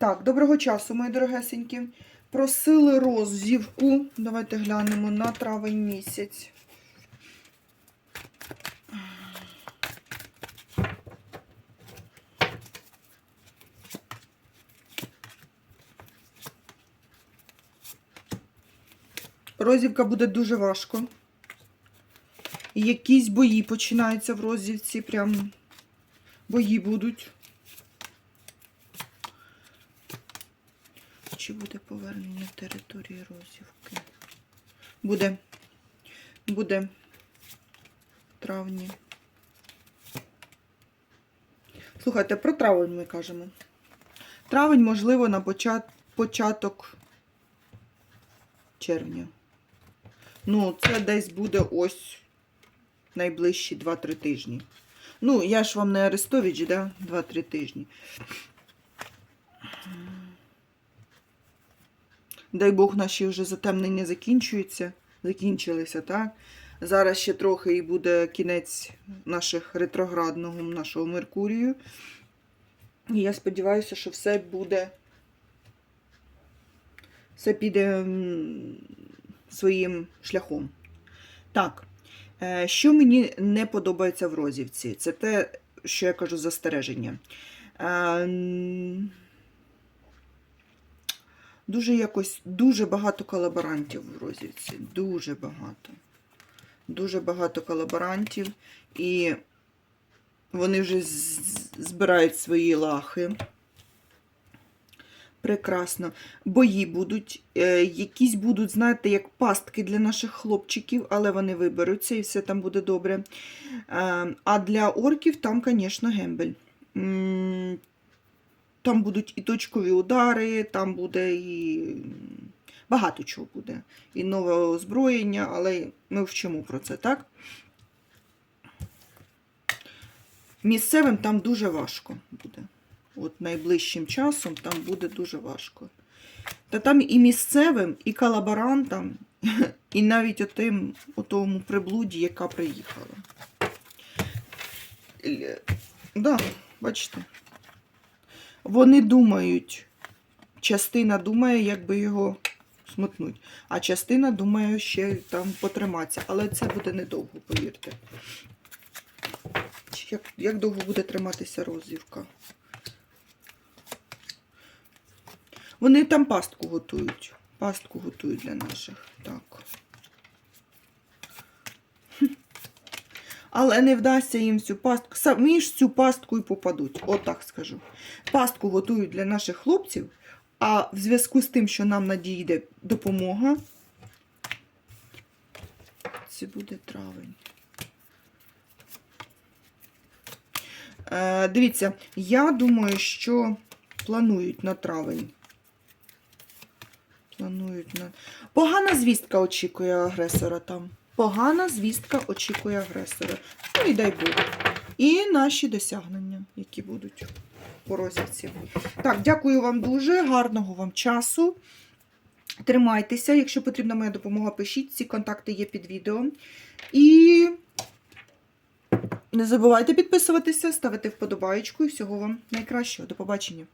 Так, доброго часу, мої дорогесенькі. Просили роззівку. Давайте глянемо на травень місяць. Розівка буде дуже важко. Якісь бої починаються в розівці. Прям бої будуть. Чи буде повернення території розівки? Буде. Буде. Травні. Слухайте, про травень ми кажемо. Травень, можливо, на почат... початок червня. Ну, це десь буде ось найближчі 2-3 тижні. Ну, я ж вам не Арестович, да? 2-3 тижні. Дай Бог, наші вже затемнення закінчуються. Закінчилися, так? Зараз ще трохи і буде кінець наших ретроградного нашого Меркурію. І я сподіваюся, що все буде. Все піде своїм шляхом. Так, е, що мені не подобається в розівці, це те, що я кажу застереження. Дуже якось дуже багато колаборантів в розівці. Дуже багато. Дуже багато колаборантів. І вони вже збирають свої лахи. Прекрасно. Бої будуть, е, якісь будуть, знаєте, як пастки для наших хлопчиків, але вони виберуться і все там буде добре. Е, а для орків там, звісно, гембель. Там будуть і точкові удари, там буде і багато чого буде. І нове озброєння, але ми вчимо про це, так? Місцевим там дуже важко буде. От найближчим часом там буде дуже важко. Та там і місцевим, і колаборантам, і навіть отим, отому приблуді, яка приїхала. Да, бачите. Вони думають, частина думає, як би його смотнуть, а частина думає ще там потриматися. Але це буде недовго, повірте. Як, як довго буде триматися розірка? Вони там пастку готують. Пастку готують для наших. Так. Але не вдасться їм всю пастку. Самі ж цю пастку і попадуть. Отак скажу. Пастку готують для наших хлопців, а в зв'язку з тим, що нам надійде допомога, це буде травень. Е, дивіться, я думаю, що планують на травень. Планують на. Погана звістка очікує агресора там. Погана звістка очікує агресора. Ну і дай Бог. І наші досягнення, які будуть по розвідці. Так, дякую вам дуже, гарного вам часу. Тримайтеся, якщо потрібна моя допомога, пишіть. Ці контакти є під відео. І не забувайте підписуватися, ставити вподобаєчку і всього вам найкращого. До побачення.